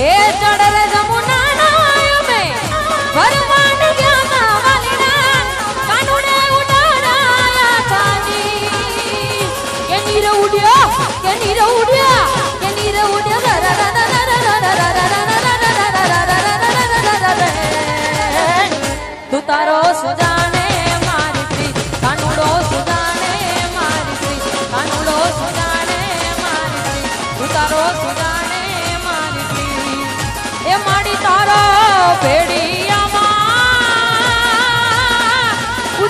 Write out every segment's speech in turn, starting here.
એ ચડરે જમુના ના અમે ભરવાન ગયા ના વાલીડા કાનુડે ઉડાડાયા ચાંદી કે નીર ઉડ્યો કે નીર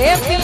Esse